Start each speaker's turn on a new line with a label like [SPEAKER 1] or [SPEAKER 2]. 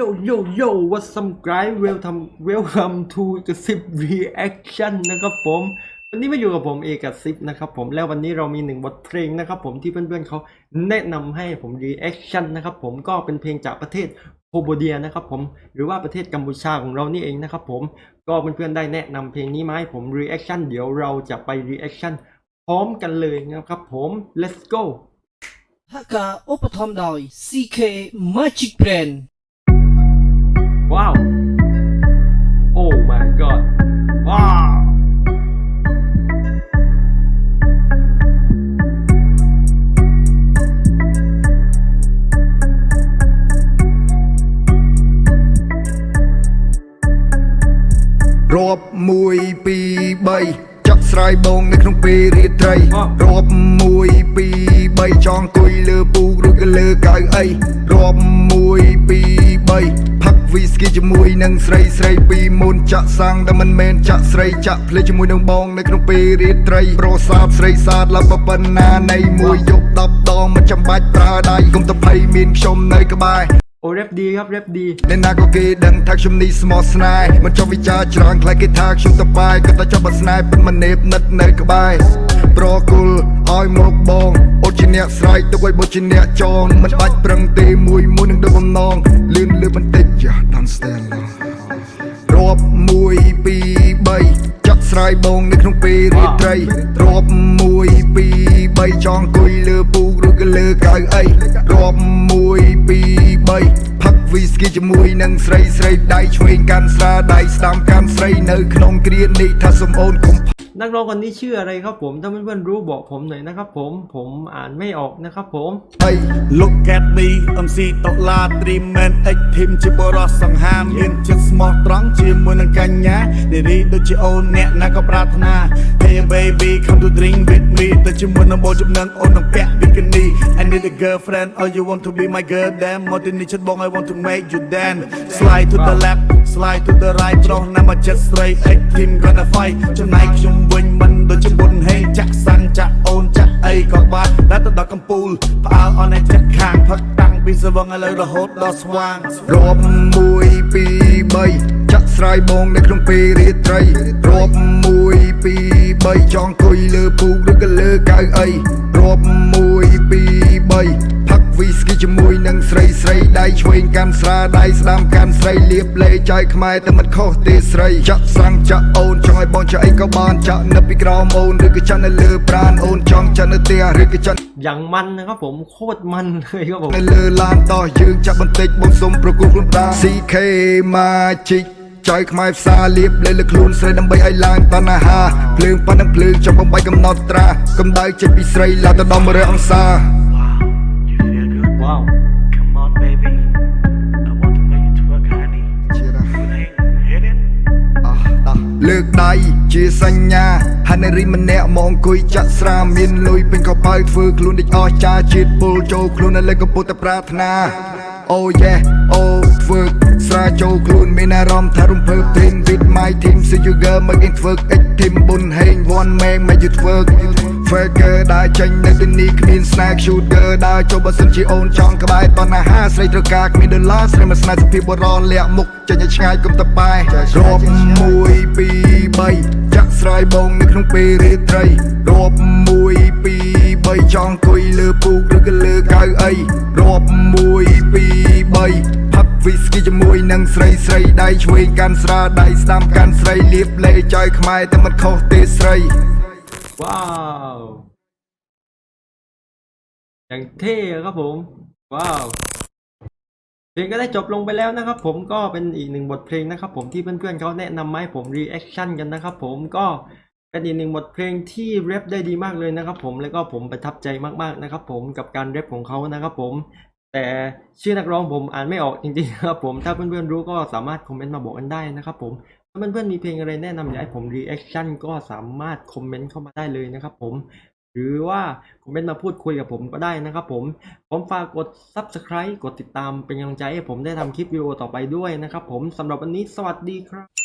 [SPEAKER 1] โยโยโยวัสมไกร์เวลทำเวลคัมทูกระซิบรีแอคชั่นนะครับผม วันนี้มาอยู่กับผมเอกซิปนะครับผมแล้ววันนี้เรามีหนึ่งบทเพลงนะครับผมที่เพื่อนๆเขาแนะนำให้ผม Reaction นะครับผมก็เป็นเพลงจากประเทศโคโบเดียนะครับผมหรือว่าประเทศกัมพูชาของเรานี่เองนะครับผมก็เพื่อนๆได้แนะนำเพลงนี้มาให้ผม Reaction เดี๋ยวเราจะไป Reaction พร้อมกันเลยนะครับผม let's go
[SPEAKER 2] ฮักกาโอปธอมดอย CK Magic Brand
[SPEAKER 3] 1 2 3ចាក់ស្រាយបងនៅក្នុងពេលរាត្រី
[SPEAKER 1] អ่ะ
[SPEAKER 3] រាប់1 2 3ចង់អង្គុយលើពូកឬក៏លើកៅអីរាប់1 2 3ផឹកវីស្គីជាមួយនឹងស្រីស្រីពីមុនចាក់សាំងតែមិនមែនចាក់ស្រីចាក់ភ្លេចជាមួយនឹងបងនៅក្នុងពេលរាត្រីប្រសាទស្រីសាទឡាប់ប៉ុណ្ណានៃមួយយប់10ដងមិនចាំបាច់ប្រើដៃកុំទៅភ័យមានខ្ញុំនៅក្បែរ
[SPEAKER 1] โอ้แรปดีครับแรปดี
[SPEAKER 3] អ្នកណាក៏គេដឹងថាខ្ញុំនេះស្មោះស្នេហ៍មិនចង់វិចារច្រើនខ្លាចគេថាខ្ញុំទៅបាយក៏តែចាប់បស្នេហ៍ពិតមិននេបនិតនៅក្បែរប្រគល់ឲ្យមកបងអូជាអ្នកស្រែកទុកឲ្យបុជាអ្នកចងមិនបាច់ប្រឹងទេមួយមួយនឹងដូចបំណងលឿនលឿនបន្តិចយ៉ា don't stand long រាប់1 2 3ចាក់ស្រាយបងនៅក្នុងពេលរាត្រីរាប់1 2 3ចង់អង្គុយលើពូកឬក៏ លើកៅអីរាប់1 2 3ផឹកវីស្គីជាមួយនឹងស្រីស្រីដៃឆ្វេងកាន់ស្រាដៃស្ដាំកាន់ស្រីនៅក្នុងគ្រានេះថាសំអូនកុំ
[SPEAKER 1] นักร้องคนนี้ชื่ออะไรครับผมถ้าเพื่อนๆรู้บอกผมหน่อยนะครับผมผมอ่านไม่ออกนะครับผม
[SPEAKER 3] អី
[SPEAKER 4] Look at me MC តូឡា Dream Man X Team ជាបរិសសង្ហាមានចិត្តស្មោះត្រង់ជាមួយនឹងកញ្ញានារីដូចជាអូនអ្នកណាក៏ប្រាថ្នា Hey baby come to drink with me ទៅជាមួយនឹងបងចំណងអូននឹងពាក់ bikini I need a girlfriend oh you want to be my girl damn មកទីនេះចិត្តបង I want to make you dance slide to the left slide to the right ប្រុសណាមកចិត្តស្រី X Team gonna fight ចំណែកខ្ញុំ វិញមិនដូចជាបុនហេចាក់សាន់ចាក់អូនចាក់អីក៏បានដល់ទៅដល់កំពូលផ្អើលអនឯចាក់ខាងផឹកតាំងពីសវងឥឡូវរហូតដល់ស្វាង
[SPEAKER 3] រាប់1 2 3ចាក់ស្រាយបងនៅក្នុងពេលរាត្រីរាប់1 2 3ចង់អង្គុយលើពូកឬក៏លើកៅអីរាប់1 2 3ផឹក វីស្គីជាមួយនឹងស្រីស្រីដៃឆ្វេងកាន់ស្រាដៃស្ដាំកាន់ស្រីលៀបលេចឲ្យខ្មែរតែមិនខុសទេស្រីចាក់ស្រាំងចាក់អូនចង់ឲ្យបងចាក់អីក៏បានចាក់នៅពីក្រោមអូនឬក៏ចាក់នៅលើប្រាណអូនចង់ចាក់នៅផ្ទះឬក៏ចាក់
[SPEAKER 1] อย่างมันนะครับผมโคตรมันเลยครับผม
[SPEAKER 3] នៅលើឡានតោះយើងចាប់បន្តិចបងសុំប្រគល់ខ្លួនប្រា CK Magic ចៅខ្មែរផ្សារលៀបលើលើខ្លួនស្រីដើម្បីឲ្យឡើងតណ្ហាភ្លើងប៉ាន់នឹងភ្លើងចាំបំបីកំណត់ត្រាកម្ដៅចិត្តពីស្រីឡើងទៅដល់100អង្សា
[SPEAKER 1] wow
[SPEAKER 4] come on baby i want to make it work honey
[SPEAKER 3] ជារ៉ា
[SPEAKER 4] hit it
[SPEAKER 3] អោះដោះលើកដៃជាសញ្ញាហានារីម្នាក់មកអង្គុយចាក់ស្រាមានលុយពេញកប៉ៅធ្វើខ្លួនដូចអស់ចាជាតិពលចូលខ្លួននៅលើកំពុងតែប្រាថ្នាអូយ៉េអូធ្វើ ស្រាចូលខ្លួនមានអារម្មណ៍ថារំភើប Dream with my team see you girl មកគេធ្វើអិច team បុនហេង one man មក you twerk Faker ដើរចេញនៅទីនេះគ្មាន snack shooter ដើរចូលបើសិនជាអូនចង់ក្បែរតណ្ហាស្រីត្រូវការគ្មានដុល្លារស្រីមកស្នេហ៍សុភាពបររលាក់មុខចេញឲ្យឆ្ងាយកុំតបែរាប់1 2 3ចាក់ស្រាយបងនៅក្នុងពេលរាត្រីរាប់1 2 3ចង់អង្គុយលើពូកឬក៏លើកៅអីរាប់1 2 3ផឹកវី ស្គីជាមួយនឹងស្រីស្រីដៃឆ្វេងកាន់ស្រាដៃស្ដាំកាន់ស្រីលៀបលេចឲ្យខ្មែរតែមិនខុសទេស្រី
[SPEAKER 1] ว้าวอย่างเท่ครับผม ว้าวเพลงก็ได้จบลงไปแล้วนะครับ ผมก็เป็นอีกหนึ่งบทเพลงนะครับ ผมที่เพื่อนๆเขาแนะนำมาให้ผมรีแอคชั่นกันนะครับ ผมก็เป็นอีกหนึ่งบทเพลงที่แรปได้ดีมากเลยนะครับ ผมแล้วก็ผมประทับใจมากๆนะครับ ผมกับการแรปของเขานะครับ ผม แต่ชื่อนักร้องผมอ่านไม่ออกจริงๆครับผมถ้าเพื่อนๆรู้ก็สามารถคอมเมนต์มาบอกกันได้นะครับผมถ้าเพื่อนๆมีเพลงอะไรแนะนำอยากให้ผมรีแอคชั่นก็สามารถคอมเมนต์เข้ามาได้เลยนะครับผมหรือว่าคอมเมนต์มาพูดคุยกับผมก็ได้นะครับผมผมฝากกด Subscribe กดติดตามเป็นกำลังใจให้ผมได้ทำคลิปวิดีโอต่อไปด้วยนะครับผมสำหรับวันนี้สวัสดีครับ